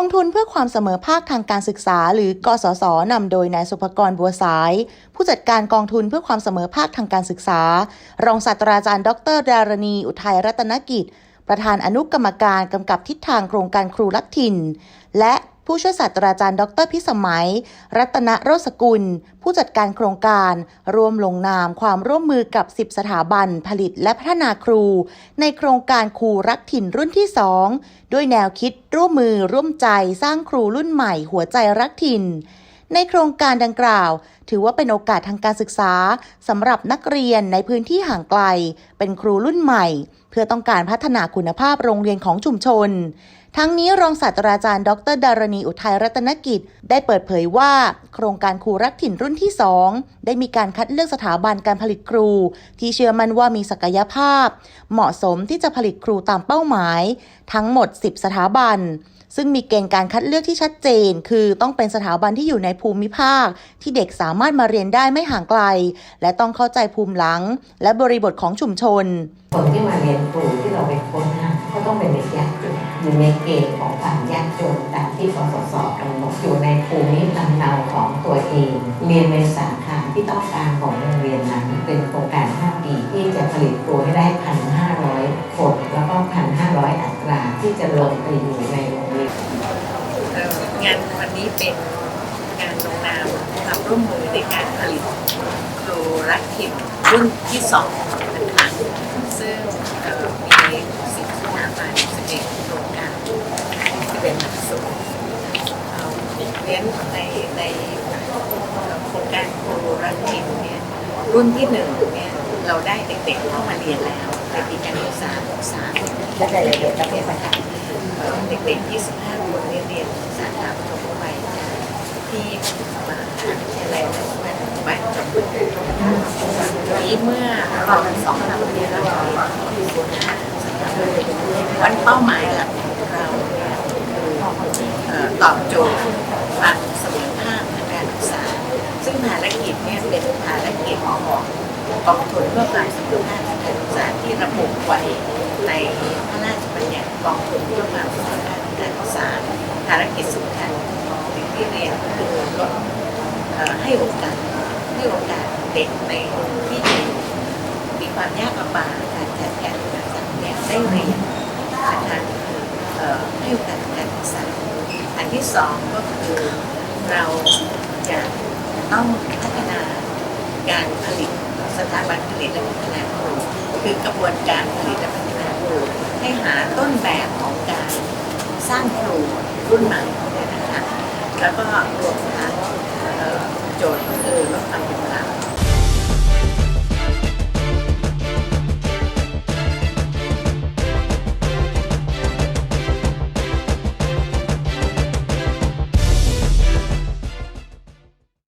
องทุนเพื่อความเสมอภาคทางการศึกษา หรือกสศนำโดยนายสุภกรบัวสาย ผู้จัดการกองทุนเพื่อความเสมอภาคทางการศึกษา รองศาสตราจารย์ ดรดารณี อุทัยรัตนกิจ ประธานอนุกรรมการกำกับทิศทางโครงการครูลักถิ่น และ ผู้ช่วยศาสตราจารย์ ดรพิสมัย รัตนโรสกุล ผู้จัดการโครงการรวมลงนามความร่วมมือกับ 10 สถาบันผลิตและพัฒนาครู ในโครงการครูรักถิ่นรุ่นที่ 2 ด้วยแนวคิดร่วมมือร่วมใจสร้างครูรุ่นใหม่หัวใจรักถิ่นในโครงการดังกล่าว ถือว่าเป็นโอกาสทางการศึกษาสำหรับนักเรียนในพื้นที่ห่างไกล เป็นครูรุ่นใหม่ เพื่อต้องการพัฒนาคุณภาพโรงเรียนของชุมชน ทั้งนี้รองศาสตราจารย์ ดรดารณีอุทัยรัตนกิจ ได้เปิดเผยว่า โครงการครูรักถิ่นรุ่นที่ 2 ได้มีการคัดเลือกสถาบันการผลิตครู ที่เชื่อมั่นว่ามีศักยภาพ เหมาะสมที่จะผลิตครูตามเป้าหมาย ทั้งหมด 10 สถาบันซึ่งมีเกณฑ์การคัดเลือกที่ชัดเจน คือต้องเป็นสถาบันที่อยู่ในภูมิภาค ที่เด็กสามารถมาเรียนได้ไม่ห่างไกล และต้องเข้าใจภูมิหลัง และบริบทของชุมชน คนที่มาเรียนครูที่เราไปค้น อยู่ในเกณฑ์ของความยากจนตามที่กสศกำหนดอยู่ในภูมิลำเนาของตัวเอง เรียนในสาขาที่ต้องการของโรงเรียนนั้น เป็นโครงการ5ปีที่จะผลิตครูให้ได้ 1,500 คนแล้วก็ 1,500 อัตราที่จะลงไปอยู่ในโรงเรียนงานวันนี้เป็นงานลงนามความร่วมมือในการผลิตครูรักถิ่นรุ่นที่สองนะคะซึ่งเอ่อมีสิบสถาบันสิบเอ็ดโครงการที่เป็นหลักสูตรเอ่อ เรียนในในโครงการโครูรักถิ่นเนี่ยรุ่นที่หนึ่งเนี่ยเราได้เด็กๆเข้ามาเรียนแล้วในปีการศึกษาสามและรายละเอียดจะเป็นประกาศเด็กๆ25 คนเรียนเรียนสาขาปฐมวัยที่มหาวิทยาลัยราชภัฏบ้านจอมบึงนี้เมื่อเราสองสามเดือนเราเรียนที่ศูนย์ห้าวันเป้าหมายหลักของเราคือตอบโจทย์ ความเสมอภาคทางการศึกษา ซึ่งภารกิจเนี่ยเป็นภารกิจของกองทุนเพื่อความสมอภาคทางการศึกษาที่ระบุไว้ในพระราชบัญญัติกองทุนเพื่อความสมอภาคทางการศึกษา ภารกิจสำคัญสิ่งที่เรียนก็คือลดให้โอกาสให้โอกาสเด็กในที่มีความยากลำบากการจัดการศึกษาเนี่ยได้เรียนนะคะเอ่อให้โอกาสทางการศึกษา อัน ที่สองก็คือเราจะต้องพัฒนาการผลิตสถาบันผลิตและพัฒนาครูคือกระบวนการผลิตและพัฒนาครูให้หาต้นแบบของการสร้างครูรุ่นใหม่เนี่ยนะคะแล้วก็รวมทั้งโจทย์ก็คือลดความเหลื่อมล้ำ